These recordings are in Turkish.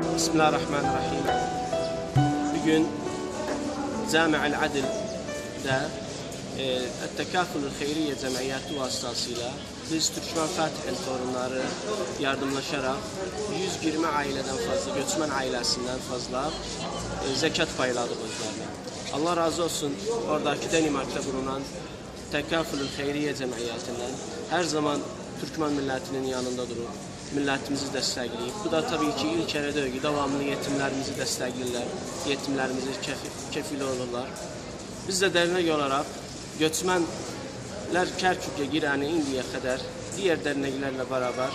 Bismillahirrahmanirrahim. Bugün Cami-i Adil'de e, Tekafülül Hayriye Cemiyeti vasıtasıyla biz Türkmen Fatih'in torunları yardımlaşarak 120 aileden fazla, göçmen ailesinden fazla e, zekat payladık özlerine. Allah razı olsun oradaki Danimark'ta bulunan Tekafülül Hayriye Cemiyetinden her zaman Türkmen milletinin yanında durur. Millətimizi dəstəkləyib. Bu da tabii ki, ilk kere deyil davamlı yetimlərimizi dəstəkləyirlər. Yetimlərimizi kef kefil olurlar. Biz də dərnək olaraq göçmənlər Kərkükə girəni indiyə qədər diğer derneklerle beraber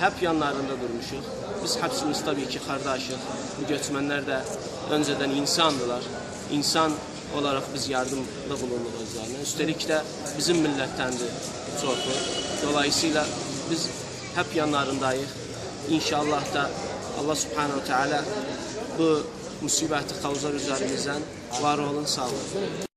hep yanlarında durmuşuz. Biz hepsimiz tabii ki kardeşiz. Bu göçmenler de önceden insandılar. İnsan olarak biz yardımda bulunduk özlerine. Üstelik de bizim millettendi çoğu. Dolayısıyla biz hep yanlarındayız. İnşallah da Allah Subhanahu Teala bu musibeti kavuzlar üzerimizden var olun sağ olun.